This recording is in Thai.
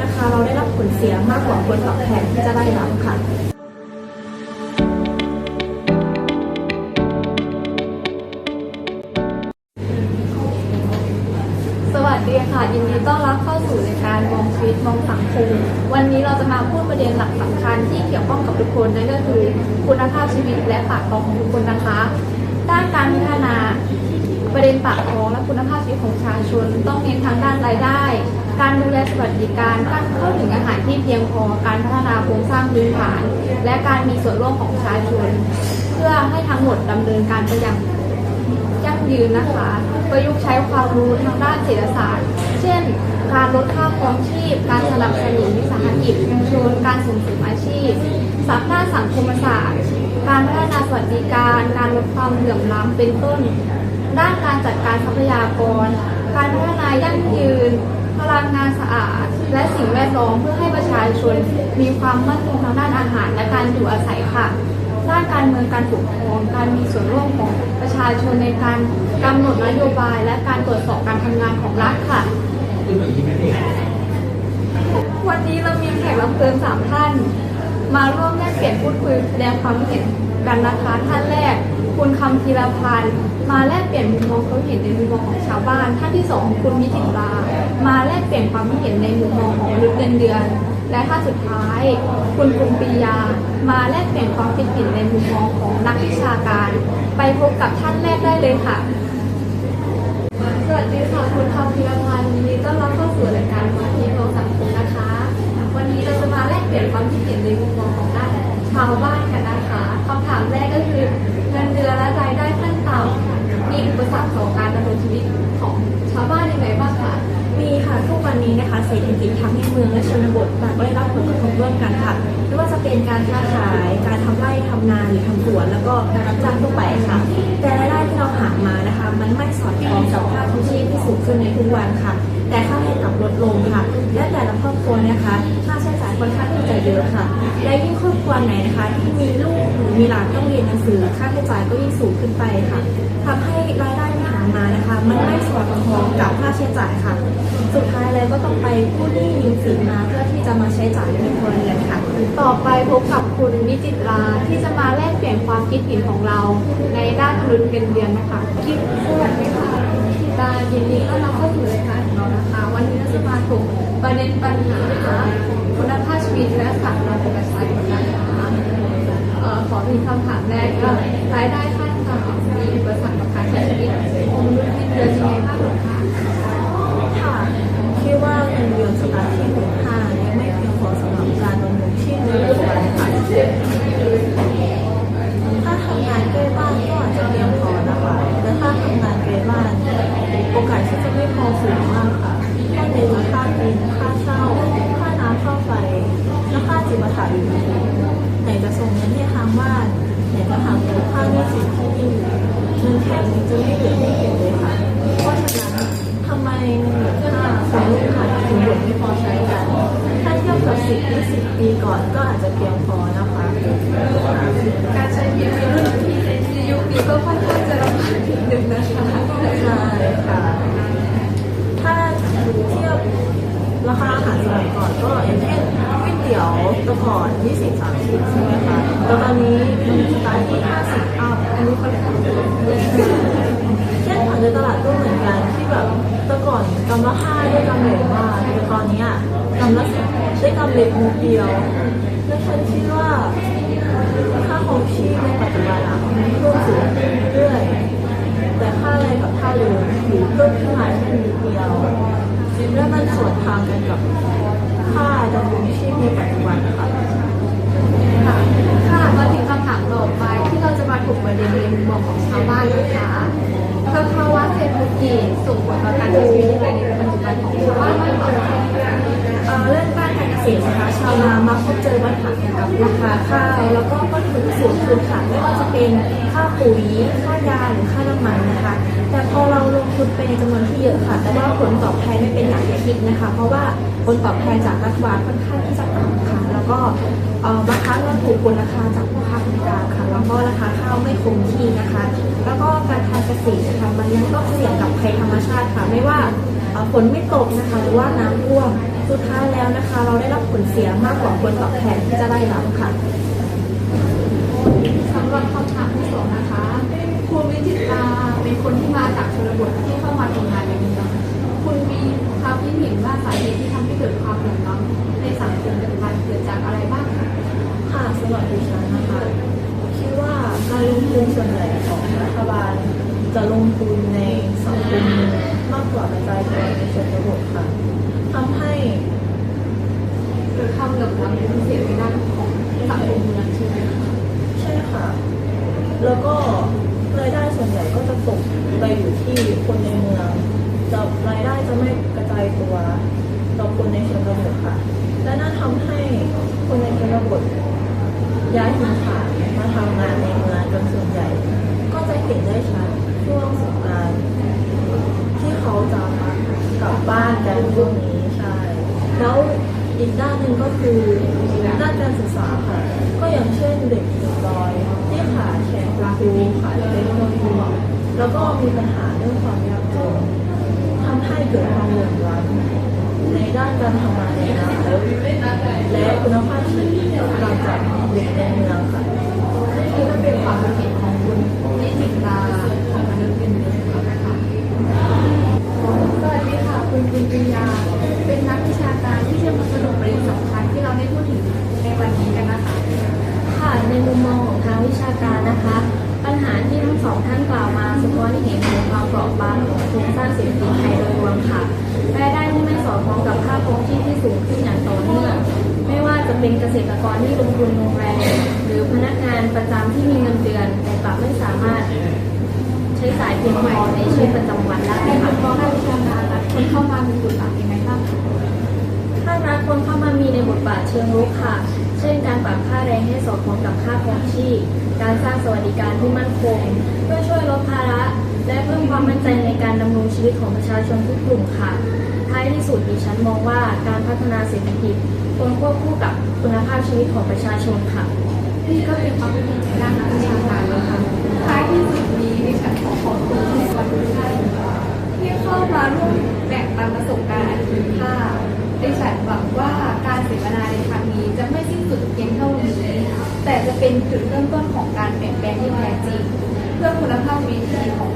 นั้นนะคะ เราได้รับผลเสียมากกว่าผลตอบแทนที่จะได้รับค่ะสวัสดีค่ะยินดีต้อนรับเข้าสู่รายการมองชีวิตมองสังคมวันนี้เราจะมาพูดประเด็นหลักสำคัญที่เกี่ยวข้องกับทุกคนนั่นก็คือ คุณภาพชีวิตและปากท้องของทุกคนนะคะ ด้านการ ด็นปากท้องและคุณภาพชีวิตของประชาชน ต้องเน้นทางด้านรายได้ การดูแลสวัสดิการการเข้าถึงอาหารที่เพียงพอการพัฒนาโครงสร้างพื้นฐาน และการมีส่วนร่วมของประชาชน เพื่อให้ทั้งหมดดำเนินการไปอย่างยั่งยืนนะคะ ประยุกต์ใช้ความรู้ทางด้านเศรษฐศาสตร์ เช่น การลดค่าครองชีพ การสนับสนุนวิสาหกิจชุมชนการส่งเสริมอาชีพสัมด้าสังคมศาสตร์ การพัฒนาสวัสดิการ การลดความเหลื่อมล้ำเป็นต้น ด้านการจัดการทรัพยากร การพัฒนายั่งยืน พลังงานสะอาด และสิ่งแวดล้อมเพื่อให้ประชาชนมีความมั่นคงทางด้านอาหารและการอยู่อาศัยค่ะ ด้านการเมืองการปกครอง การมีส่วนร่วมของประชาชนในการกำหนดนโยบาย และการตรวจสอบการทำงานของรัฐค่ะ วันนี้เรามีแขกรับเชิญสามท่าน มาร่วมแลกเปลี่ยนพูดคุยแสดงความเห็นกันนะคะท่านแรก คุณคำธีรพันธ์ มาแลกเปลี่ยนมุมมองความเห็นในมุมมองของชาวบ้านท่านที่สองคุณมิถิรามาแลกเปลี่ยนความคิดเห็นในมุมมองของมนุษย์เงินเดือน และท่านสุดท้าย คุณกรุงปียา มาแลกเปลี่ยนความคิดเห็นในมุมมองของนักวิชาการ ไปพบกับท่านแรกได้เลยค่ะสวัสดีค่ะคุณำมีอุปสรรค์การดำรงชีวิตของชาวบ้านยังไงบ้างคะมีค่ะทุกวันนี้นะคะเศรษฐกิจทั้งในเมืองและชนบทต่างก็ได้รับผลกระทบร่วมกันค่ะไม่ว่าจะเป็นการค้าขาย การทำไร่ทำนาหรือทำสวน แล้วก็การรับจ้างทั่วไปค่ะ แต่รายได้ที่เราหามานะคะ มันไม่สอดคล้องกับค่าทุนชีพที่สูงขึ้นในทุกวันค่ะ แต่ค่าให้กับลดลงค่ะ และแต่ละครอบครัวนะคะค่าใช้า ค่อนข้างที่จะเยอะค่ะ และยิ่งครอบครัวไหนนะคะ ที่มีลูกหรือมีหลานต้องเรียนหนังสือค่าใช้จ่ายก็ยิ่งสูงขึ้นไปค่ะทำให้รายได้ที่หามานะคะ มันไม่สอดคล้องกับค่าใช้จ่ายค่ะ สุดท้ายแล้วก็ต้องไปกู้หนี้ยืมสินมาเพื่อที่จะมาใช้จ่ายในครัวเรือนค่ะ ต่อไปพบกับคุณวิจิตราที่จะมาแลกเปลี่ยนความคิดเห็นของเรา ในด้านมนุษย์เงินเดือนนะคะกิฟสวัสดีค่ะดายินดีต้อนรับเข้าสู่รายการของเรานะคะ วันนี้เราจะมาถกประเด็นปัญหา คุณภาพชีวิตและสังคมประชาชนนะคะขอมีคำถามแรกก็รายได้ขั้นต่ำมีอุปสรรคต่อการใช้ชีวิตของมนุษย์เงินเดือนยังไงบ้างคะ ค่ะคิดว่าเงินเดือนสตาร์ทที่หนึ่งห้าเนี่ยไม่เพียงพอสำหรับการดำรงชีพในปัจจุบันค่ะถ้าทำงานใกล้บ้านก็อาจจะเพียงพอนะคะแต่ถ้าทำงานไกลบ้านโอกาสที่จะไม่พอสูงมากค่ะถ้าเป็นค่ากินค่าเช่า ค่าน้ำค่าไฟ และค่าจิปาถะอื่นๆไหนจะส่งเงินให้ทางบ้านไหนจะหาเงินค่าหนี้สินที่มีอยู่เงินแทนจะไม่เหลือไม่เก็บเลยค่ะ เพราะฉะนั้น ทำไมเงินเหลือค่าคนลูกค้าถึงหมดไม่พอใช้กัน ถ้าเทียบกับสิบยี่สิบปีก่อนก็อาจจะเพียงพอนะคะการใช้ชีวิตในรุ่นในยุคนี้ก็ค่อนข้างจะลำบากนิดนึงนะคะใช่ค่ะถ้าเทียบราคาอาหารสมัยก่อนก็อย่างเช่นก๋วยเตี๋ยวต่ก่อน20 30ใช่ไหมคะแล้วตอนนี้มันสไตล์ที่50อัพอันนี้ค่อนข้างเยอะเช่นผักในตลาดก็เหมือนกันที่แบบ อนกำละห้าได้กำไรมากแต่ตอนนี้อะกำละสได้กำไรนิดเดียว และฉันคิดว่าค่าของชีพในปัจจุบันอะมันเพิ่มสูงขึ้นเรื่อยๆแต่ค่าแรงกับค่าเรือหรือเพิ่มขึ้นมาแค่นิดเดียวและมันสวนทางกันกับค่าดำรงชีพในปัจจุบันค่ะค่ะค่ะมาถึงคำถามต่อไปที่เราจะมาถกประเด็นในมุมมองของชาวบ้านนะคะสภาวะเศรษฐกิจ ชาวนามักพบเจอปัญหาเกี่ยวกับราคาข้าวแล้วก็ต้นทุนสูงขึ้นค่ะไม่ว่าจะเป็นค่าปุ๋ยค่ายาหรือค่าน้ำมันนะคะ แต่พอเราลงทุนไปในจำนวนที่เยอะค่ะ แต่ว่าผลตอบแทนไม่เป็นอย่างที่คิดนะคะ เพราะว่าผลตอบแทนจากรัฐบาลค่อนข้างที่จะต่ำค่ะ แล้วก็เอ่อบางครั้งเราถูกกดราคาจากพ่อค้าคนกลางค่ะแล้วก็ราคาข้าวไม่คงที่นะคะ แล้วก็การทำเกษตรนะคะมันยังต้องเสี่ยงกับภัยธรรมชาติค่ะ ไม่ว่าฝนไม่ตกนะคะหรือว่าน้ำท่วม สุดท้ายแล้วนะคะ เราได้รับผลเสียมากกว่าผลตอบแทนที่จะได้รับค่ะสำหรับคำถามที่สองนะคะคุณวิจิตราเป็นคนที่มาจากชนบทที่เข้ามาทำงานในเมืองคุณมีความคิดเห็นว่าสาเหตุที่ทำให้เกิดความเหลื่อมล้ำในสังคมปัจจุบันเกิดจากอะไรบ้างคะค่ะสำหรับดิฉันนะคะคิดว่าการลงทุนส่วนใหญ่ของรัฐบาลจะลงทุนในสังคมมากกว่ากระจายตัวในชนบทค่ะทำให้เกิดความเหลื่อมล้ำเป็นพิเศษในด้านของสังคมเมืองใช่ไหมคะใช่ค่ะ แล้วก็รายได้ส่วนใหญ่ก็จะตกไปอยู่ที่คนในเมืองจะรายได้จะไม่กระจายตัวต่อคนในชนบทค่ะ และนั่นทำให้คนในชนบทย้ายถิ่นฐานมาทำงานในเมืองจนส่วนใหญ่ ก็จะเห็นได้ชัดช่วงสงกรารที่เขาจะมากลั บ้านกันช่วงนี้ใช่แล้วอีกด้านหนึ่งก็คือด้านการศึกษาค่ะ ก็อย่างเช่นเด็กติดดอยที่ขาดแคลนครูขาเทคโนโลยีแล้วก็มีปัญหาเรื่องความยากจนทำให้เกิดความเหลื่อมล้ำในด้านการทำงานในอนาคตและคุณภาพชีวิตหลังจากเด็กในเมืองค่ะนี่ก็เป็นความคิดเห็นของคุณวิจิตราของมนุษย์เป็นเมืองนะคะสวัสดีค่ะคุณปุญญญา เป็นนักวิชาการที่จะมาสรุปประเด็นสำคัญที่เราได้พูดถึงในวันนี้กันนะคะ ค่ะในมุมมองของทางวิชาการนะคะ ปั ญหาที่ทั้งสองท่านกล่าวมาสะท้อนให้เห็นถึงความเปราะบางของโครงสร้างเศรษฐกิจไทยโดยรวมค่ะรายได้ที่ไม่สอดคล้องกับค่าครองชีพที่สูงขึ้นอย่างต่อเนื่อง ไม่ว่าจะเป็นเกษตรกรที่ลงทุนลงแรงหรือพนักงานประจำที่มีเงินเดือนแต่กลับไม่สามารถ ใช้จ่ายเพียงพอในชีวิตประจำวันได้ค่ะค่ะเพราะนักวิชาการและคนเข้ามามีบทบาทยังไงบ้างคะภาครัฐควรเข้ามามีในบทบาทเชิงรุกค่ะ ช่นการปรับค่าแรงให้สอดคล้องกับค่าครองชีพ การสร้างสวัสดิการที่มั่นคง เพื่อช่วยลดภาระ และเพิ่มความมั่นใจในการดำรงชีวิตของประชาชนทุกกลุ่มค่ะ ท้ายที่สุดดิฉันมองว่าการพัฒนาเศรษฐกิจควรควบคู่กับคุณภาพชีวิตของประชาชนค่ะ นี่ก็เป็นความคิดเห็นด้านนักวิชาการแล้วค่ะท้ายที่สุดนี้ดิฉันขอขอบคุณทุกคนทุกท่านที่เข้ามาร่วมแบ่งปันประสบการณ์อันมีค่าดิฉันหวังว่าการเสวนาในครั้งนี้จะไม่สิ้นสุดเพียงเท่านี้ แต่จะ เป็นจุดเริ่มต้นของการเปลี่ยนแปลงที่แท้จริง เพื่อคุณภาพชีวิตที่ดีของ